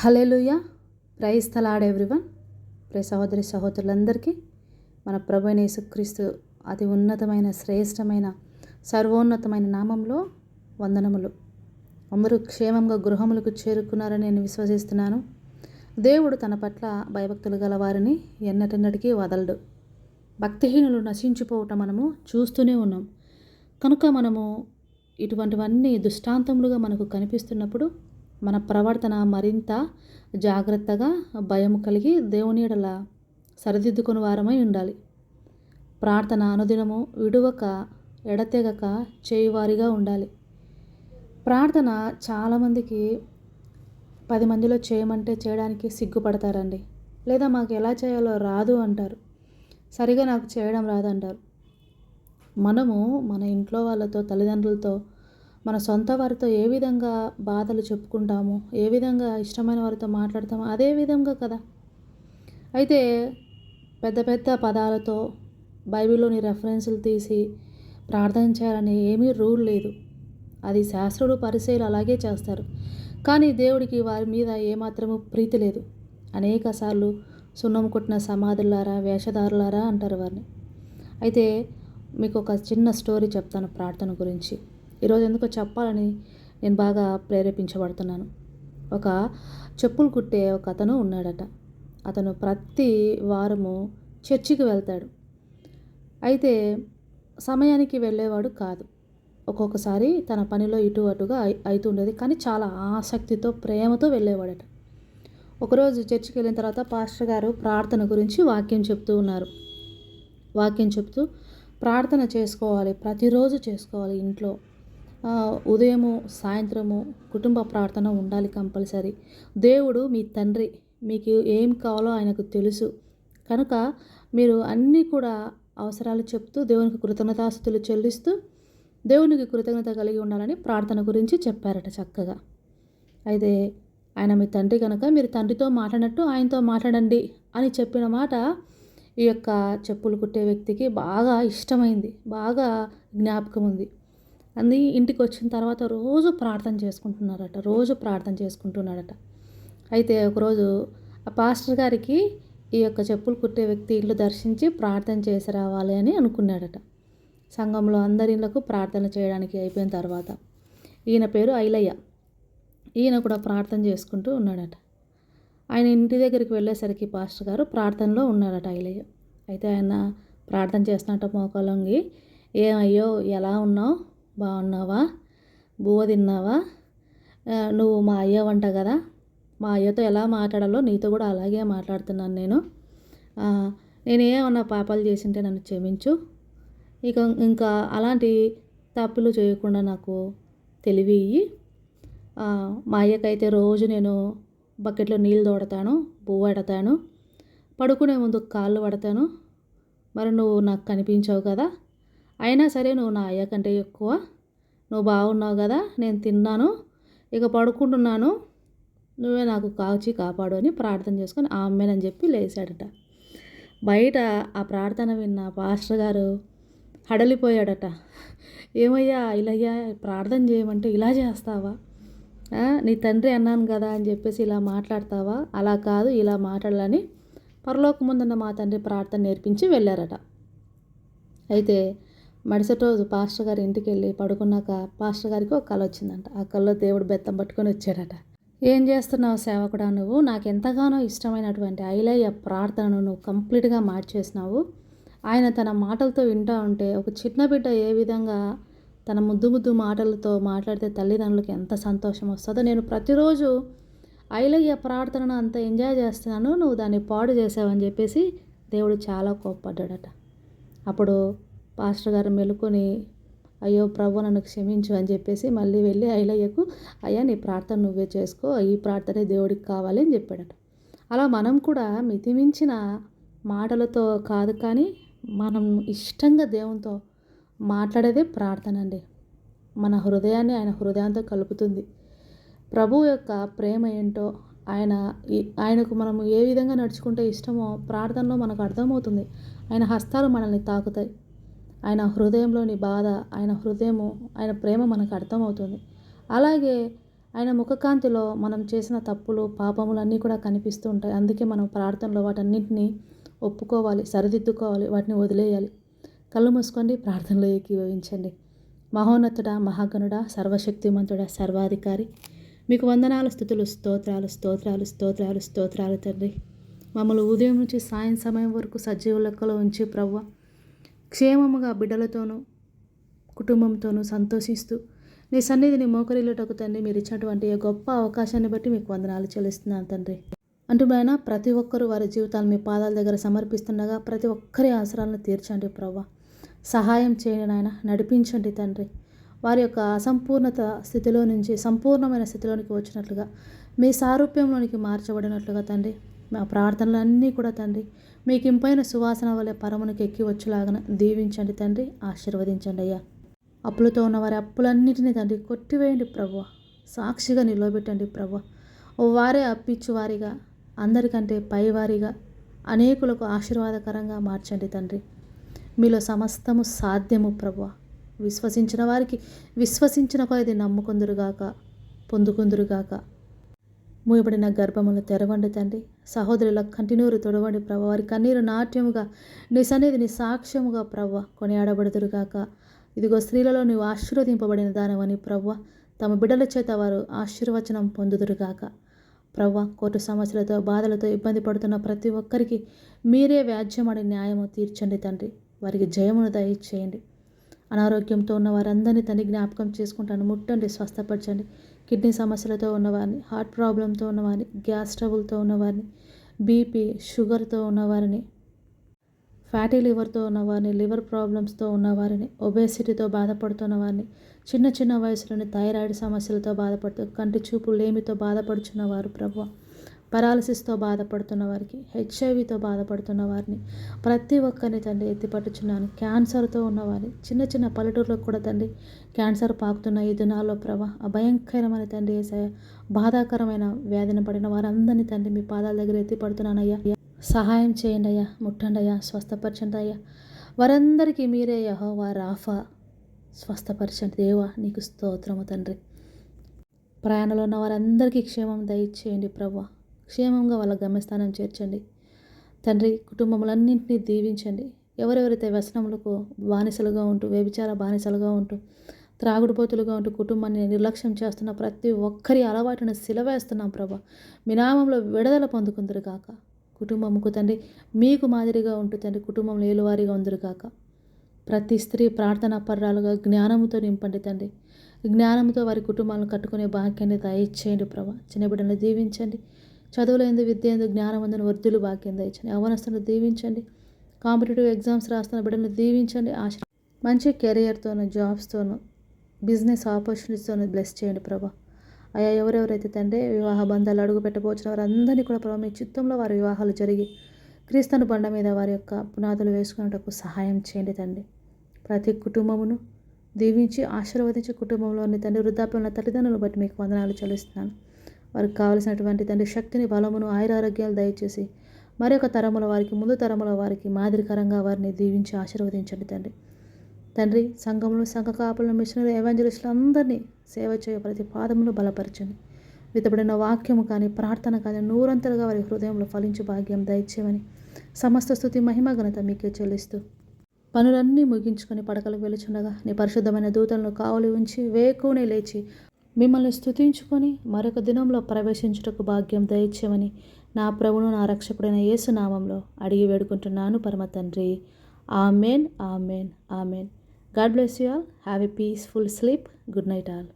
Hallelujah praise the Lord everyone. Pray సహోదరి సహోదరులందరికీ మన ప్రభు యేసుక్రీస్తు అతి ఉన్నతమైన శ్రేష్టమైన సర్వోన్నతమైన నామంలో వందనములు. అందరూ క్షేమంగా గృహములకు చేరుకున్నారని నేను విశ్వసిస్తున్నాను. దేవుడు తన పట్ల భయభక్తులు గల వారిని ఎన్నటెన్నటికీ వదలడు. భక్తిహీనులు నశించిపోవటం మనము చూస్తూనే ఉన్నాం. కనుక మనము ఇటువంటివన్నీ దృష్టాంతములుగా మనకు కనిపిస్తున్నప్పుడు మన ప్రవర్తన మరింత జాగ్రత్తగా భయం కలిగి దేవునీడల సరిదిద్దుకుని వారమై ఉండాలి. ప్రార్థన అనుదినము విడువక ఎడతెగక చేయువారిగా ఉండాలి. ప్రార్థన చాలామందికి పది మందిలో చేయమంటే చేయడానికి సిగ్గుపడతారండి. లేదా మాకు ఎలా చేయాలో రాదు అంటారు. సరిగా నాకు చేయడం రాదు అంటారు మనము మన ఇంట్లో వాళ్ళతో తల్లిదండ్రులతో మన సొంత వారితో ఏ విధంగా బాధలు చెప్పుకుంటాము ఏ విధంగా ఇష్టమైన వారితో మాట్లాడతాము అదే విధంగా కదా. అయితే పెద్ద పెద్ద పదాలతో బైబిల్లోని రెఫరెన్సులు తీసి ప్రార్థన చేయాలని ఏమీ రూల్ లేదు. అది శాస్త్రులు పరిశీలు అలాగే చేస్తారు. కానీ దేవుడికి వారి మీద ఏమాత్రము ప్రీతి లేదు. అనేక సార్లు సున్నం కొట్టిన సమాధులారా వేషధారులారా అంటారు వారిని. అయితే మీకు ఒక చిన్న స్టోరీ చెప్తాను ప్రార్థన గురించి. ఈరోజు ఎందుకో చెప్పాలని నేను బాగా ప్రేరేపించబడుతున్నాను. ఒక చెప్పులు కుట్టే ఒక అతను ఉన్నాడట. అతను ప్రతి వారము చర్చికి వెళ్తాడు. అయితే సమయానికి వెళ్ళేవాడు కాదు. ఒక్కొక్కసారి తన పనిలో ఇటు అటుగా అవుతుండేది కానీ చాలా ఆసక్తితో ప్రేమతో వెళ్ళేవాడట. ఒకరోజు చర్చికి వెళ్ళిన తర్వాత పాస్టర్ గారు ప్రార్థన గురించి వాక్యం చెప్తూ ఉన్నారు. వాక్యం చెప్తూ ప్రార్థన చేసుకోవాలి ప్రతిరోజు చేసుకోవాలి ఇంట్లో. ఉదయము సాయంత్రము కుటుంబ ప్రార్థన ఉండాలి కంపల్సరీ. దేవుడు మీ తండ్రి మీకు ఏం కావాలో ఆయనకు తెలుసు. కనుక మీరు అన్నీ కూడా అవసరాలు చెప్తూ దేవునికి కృతజ్ఞతాస్తులు చెల్లిస్తూ దేవునికి కృతజ్ఞత కలిగి ఉండాలని ప్రార్థన గురించి చెప్పారట చక్కగా. అయితే ఆయన మీ తండ్రి కనుక మీరు తండ్రితో మాట్లాడినట్టు ఆయనతో మాట్లాడండి అని చెప్పిన మాట ఈ యొక్క చెప్పులు కుట్టే వ్యక్తికి బాగా ఇష్టమైంది బాగా జ్ఞాపకం ఉంది. అంది ఇంటికి వచ్చిన తర్వాత రోజు ప్రార్థన చేసుకుంటున్నారట రోజు ప్రార్థన చేసుకుంటున్నాడట అయితే ఒకరోజు ఆ పాస్టర్ గారికి ఈ యొక్క చెప్పులు కుట్టే వ్యక్తి ఇల్లు దర్శించి ప్రార్థన చేసి రావాలి అని అనుకున్నాడట. సంఘంలో అందరి ఇళ్ళకు ప్రార్థన చేయడానికి అయిపోయిన తర్వాత ఈయన పేరు ఐలయ్య. ఈయన కూడా ప్రార్థన చేసుకుంటూ ఉన్నాడట. ఆయన ఇంటి దగ్గరికి వెళ్ళేసరికి పాస్టర్ గారు ప్రార్థనలో ఉన్నాడట ఐలయ్య. అయితే ఆయన ప్రార్థన చేస్తున్నట్టు మోకాలంగి ఏమయ్యో ఎలా ఉన్నావు? బాగున్నావా? బువ్వ తిన్నావా? నువ్వు మా అయ్య వంట కదా? మా అయ్యతో ఎలా మాట్లాడాలో నీతో కూడా అలాగే మాట్లాడుతున్నాను నేను. నేనేమన్నా పాపాలు చేసింటే నన్ను క్షమించు. ఇక ఇంకా అలాంటి తప్పులు చేయకుండా నాకు తెలివి ఇయ్యి. మా అయ్యకైతే రోజు నేను బకెట్లో నీళ్ళు తోడతాను పువ్వు పెడతాను పడుకునే ముందు కాళ్ళు పడతాను. మరి నువ్వు నాకు కనిపించావు కదా? అయినా సరే నువ్వు నా అయ్య కంటే ఎక్కువ నువ్వు బాగున్నావు కదా నేను తిన్నాను ఇక పడుకుంటున్నాను నువ్వే నాకు కాచి కాపాడు అని ప్రార్థన చేసుకొని ఆ అమ్మేనని చెప్పి లేచాడట. బయట ఆ ప్రార్థన విన్న పాస్టర్ గారు హడలిపోయాడట. ఏమయ్యా ఇలయ్యా ప్రార్థన చేయమంటే ఇలా చేస్తావా? నీ తండ్రి అన్నాను కదా అని చెప్పేసి ఇలా మాట్లాడతావా? అలా కాదు ఇలా మాట్లాడాలని పరలోకముందున్న మా తండ్రి ప్రార్థన నేర్పించి వెళ్ళారట. అయితే మరుసటి రోజు పాస్టర్ గారి ఇంటికి వెళ్ళి పడుకున్నాక పాస్టర్ గారికి ఒక కళ వచ్చిందంట. ఆ కళ్ళలో దేవుడు బెత్తం పట్టుకొని వచ్చాడట. ఏం చేస్తున్నావు సేవకుడా నువ్వు? నాకు ఎంతగానో ఇష్టమైనటువంటి ఐలయ్య ప్రార్థనను నువ్వు కంప్లీట్గా మార్చేసినావు. ఆయన తన మాటలతో వింటూ ఉంటే ఒక చిన్న బిడ్డ ఏ విధంగా తన ముద్దు ముద్దు మాటలతో మాట్లాడితే తల్లిదండ్రులకు ఎంత సంతోషం వస్తుందో. నేను ప్రతిరోజు ఐలయ్య ప్రార్థనను అంత ఎంజాయ్ చేస్తున్నాను. నువ్వు దాన్ని పాడు చేసావని చెప్పేసి దేవుడు చాలా కోప్పడ్డాడట. అప్పుడు పాస్టర్ గారు మెలుకొని అయ్యో ప్రభు నన్ను క్షమించు అని చెప్పేసి మళ్ళీ వెళ్ళి ఐలయ్యకు అయ్యా నీ ప్రార్థన నువ్వే చేసుకో ఈ ప్రార్థనే దేవుడికి కావాలి అని చెప్పాడట. అలా మనం కూడా మితిమించిన మాటలతో కాదు కానీ మనం ఇష్టంగా దేవునితో మాట్లాడేదే ప్రార్థన అండి. మన హృదయాన్ని ఆయన హృదయంతో కలుపుతుంది. ప్రభు యొక్క ప్రేమ ఏంటో ఆయన ఆయనకు మనము ఏ విధంగా నడుచుకుంటే ఇష్టమో ప్రార్థనలో మనకు అర్థమవుతుంది. ఆయన హస్తాలు మనల్ని తాకుతాయి. ఆయన హృదయంలోని బాధ ఆయన హృదయము ఆయన ప్రేమ మనకు అర్థమవుతుంది. అలాగే ఆయన ముఖకాంతిలో మనం చేసిన తప్పులు పాపములు అన్నీ కూడా కనిపిస్తూ ఉంటాయి. అందుకే మనం ప్రార్థనలో వాటన్నింటినీ ఒప్పుకోవాలి సరిదిద్దుకోవాలి వాటిని వదిలేయాలి. కళ్ళు మూసుకోండి ప్రార్థనలో ఏకీభవించండి. మహోన్నతుడ మహాగణుడ సర్వశక్తిమంతుడ సర్వాధికారి మీకు వందనాలు స్థుతులు స్తోత్రాలు స్తోత్రాలు స్తోత్రాలు స్తోత్రాలు తండ్రి. మమ్మల్ని ఉదయం నుంచి సాయం సమయం వరకు సజీవ లెక్కలో ఉంచి ప్రవ్వ క్షేమముగా బిడ్డలతోనూ కుటుంబంతోనూ సంతోషిస్తూ నీ సన్నిధిని మోకరిల్లుటకు తండ్రి మీరు ఇచ్చినటువంటి గొప్ప అవకాశాన్ని బట్టి మీకు వందనాలు చెల్లిస్తున్నాను తండ్రి. అంటున్నాయన ప్రతి ఒక్కరూ వారి జీవితాలు మీ పాదాల దగ్గర సమర్పిస్తుండగా ప్రతి ఒక్కరి అవసరాలను తీర్చండి ప్రవ్వ. సహాయం చేయండి నాయన నడిపించండి తండ్రి. వారి యొక్క అసంపూర్ణత స్థితిలో నుంచి సంపూర్ణమైన స్థితిలోనికి వచ్చినట్లుగా మీ సారూప్యంలోనికి మార్చబడినట్లుగా తండ్రి. మా ప్రార్థనలన్నీ కూడా తండ్రి మీకు ఇంపైన సువాసన వల్ల పరమునికి ఎక్కి వచ్చేలాగా దీవించండి తండ్రి ఆశీర్వదించండి అయ్యా. అప్పులతో ఉన్న వారి అప్పులన్నిటినీ తండ్రి కొట్టివేయండి ప్రభు సాక్షిగా నిలవబెట్టండి ప్రభు వారే అప్పిచ్చు వారిగా అందరికంటే పైవారిగా అనేకులకు ఆశీర్వాదకరంగా మార్చండి తండ్రి. మీలో సమస్తము సాధ్యము ప్రభు విశ్వసించిన వారికి విశ్వసించిన కొద్ది నమ్ముకుందురుగాక పొందుకుందురుగాక. మూయబడిన గర్భములు తెరవండి తండ్రి. సహోదరుల కంటినూరు తొడవండి ప్రభ. వారి కన్నీరు నాట్యముగా నీ సన్నిధిని సాక్ష్యముగా ప్రవ్వ కొనియాడబడుదురుగాక ఇదిగో స్త్రీలలో నీవు ఆశీర్వదింపబడిన దానవని ప్రవ్వ తమ బిడ్డల చేత వారు ఆశీర్వచనం పొందుదురుగాక ప్రవ్వ కోర్టు సమస్యలతో బాధలతో ఇబ్బంది పడుతున్న ప్రతి ఒక్కరికి మీరే వ్యాజ్యమడి న్యాయము తీర్చండి తండ్రి. వారికి జయమును దయచేయండి. అనారోగ్యంతో ఉన్న వారందరినీ తండ్రి జ్ఞాపకం చేసుకుంటాను. ముట్టండి స్వస్థపరచండి. కిడ్నీ సమస్యలతో ఉన్నవారిని హార్ట్ ప్రాబ్లంతో ఉన్నవారిని గ్యాస్ ట్రబుల్తో ఉన్నవారిని బీపీ షుగర్తో ఉన్నవారిని ఫ్యాటీ లివర్తో ఉన్నవారిని లివర్ ప్రాబ్లమ్స్తో ఉన్నవారిని ఒబేసిటీతో బాధపడుతున్న వారిని చిన్న చిన్న వయసులోని థైరాయిడ్ సమస్యలతో బాధపడుతూ కంటి చూపు లేమితో బాధపడుచున్నవారు ప్రభు పరాలసిస్తో బాధపడుతున్న వారికి హెచ్ఐవితో బాధపడుతున్న వారిని ప్రతి ఒక్కరిని తండ్రి ఎత్తిపట్టుచున్నాను. క్యాన్సర్తో ఉన్నవారిని చిన్న చిన్న పల్లెటూరులకు కూడా తండ్రి క్యాన్సర్ పాకుతున్న ఈ దినాల్లో ప్రభా అభయంకరమైన తండ్రి వేసాయ బాధాకరమైన వ్యాధిని పడిన వారందరినీ తండ్రి మీ పాదాల దగ్గర ఎత్తిపడుతున్నానయ్యా. సహాయం చేయండి అయ్యా ముట్టండి అయ్యా స్వస్థపరచండి అయ్యా. వారందరికీ మీరే యహోవా రాఫా స్వస్థపరచండి. దేవా నీకు స్తోత్రము తండ్రి. ప్రయాణంలో ఉన్న వారందరికీ క్షేమం దయచేయండి ప్రభా. క్షేమంగా వాళ్ళ గమ్యస్థానం చేర్చండి. తండ్రి కుటుంబములన్నింటినీ దీవించండి. ఎవరెవరైతే వ్యసనములకు బానిసలుగా ఉంటూ వ్యభిచార బానిసలుగా ఉంటూ త్రాగుడుపోతులుగా ఉంటూ కుటుంబాన్ని నిర్లక్ష్యం చేస్తున్న ప్రతి ఒక్కరి అలవాటును సిలవేస్తున్నాం ప్రభా. మీ నామంలో విడుదల పొందుకుందరు కాక కుటుంబముకు తండ్రి మీకు మాదిరిగా ఉంటూ తండ్రి కుటుంబంలో ఏలువారిగా ఉందరు కాక ప్రతి స్త్రీ ప్రార్థన పర్రాలుగా జ్ఞానముతో నింపండి తండ్రి. జ్ఞానంతో వారి కుటుంబాలను కట్టుకునే భాగ్యాన్ని దయచేయండి ప్రభా. చిన్న బిడ్డలను దీవించండి. చదువులో ఎందు విద్య ఎందు జ్ఞానం అందని వర్ధులు భాగ్యం దయచండి అవనస్తులను దీవించండి. కాంపిటేటివ్ ఎగ్జామ్స్ రాస్తున్న బిడ్డలను దీవించండి. ఆశ మంచి కెరియర్తోనూ జాబ్స్తోనూ బిజినెస్ ఆపర్చునిటీస్తోనూ బ్లెస్ చేయండి ప్రభా. అయా ఎవరెవరైతే తండ్రి వివాహ బంధాలు అడుగు పెట్టబోచిన వారందరినీ కూడా ప్రభావ మీ చిత్తంలో వారి వివాహాలు జరిగి క్రీస్తును బండ మీద వారి యొక్క పునాదులు వేసుకునేటకు సహాయం చేయండి తండ్రి. ప్రతి కుటుంబమును దీవించి ఆశీర్వదించి కుటుంబంలోని తండ్రి వృద్ధాప్యంలో తల్లిదండ్రులను బట్టి మీకు వందనాలు చెల్లిస్తున్నాను. వారికి కావలసినటువంటి తండ్రి శక్తిని బలమును ఆయురారోగ్యాలు దయచేసి మరొక తరముల వారికి ముందు తరముల వారికి మాదిరికరంగా వారిని దీవించి ఆశీర్వదించండి తండ్రి. తండ్రి సంఘంలో సంఘ కాపులను మిషనరీ ఎవాంజలిస్టులు అందరినీ సేవ చేయ ప్రతి పాదమును బలపరచండి. వితబడిన వాక్యము కానీ ప్రార్థన కానీ నూరంతలుగా వారి హృదయంలో ఫలించు భాగ్యం దయచేయమని సమస్త స్థుతి మహిమ ఘనత మీకే చెల్లిస్తూ పనులన్నీ ముగించుకొని పడకలకు వెలుచుండగా నీ పరిశుద్ధమైన దూతలను కావలి ఉంచి వేకునే లేచి మిమ్మల్ని స్తుతించుకొని మరొక దినంలో ప్రవేశించుటకు భాగ్యం దయచేయమని నా ప్రభును నా రక్షకుడైన యేసునామంలో అడిగి వేడుకుంటున్నాను పరమ తండ్రి. Amen amen amen. God bless you all. Have a peaceful sleep. Good night all.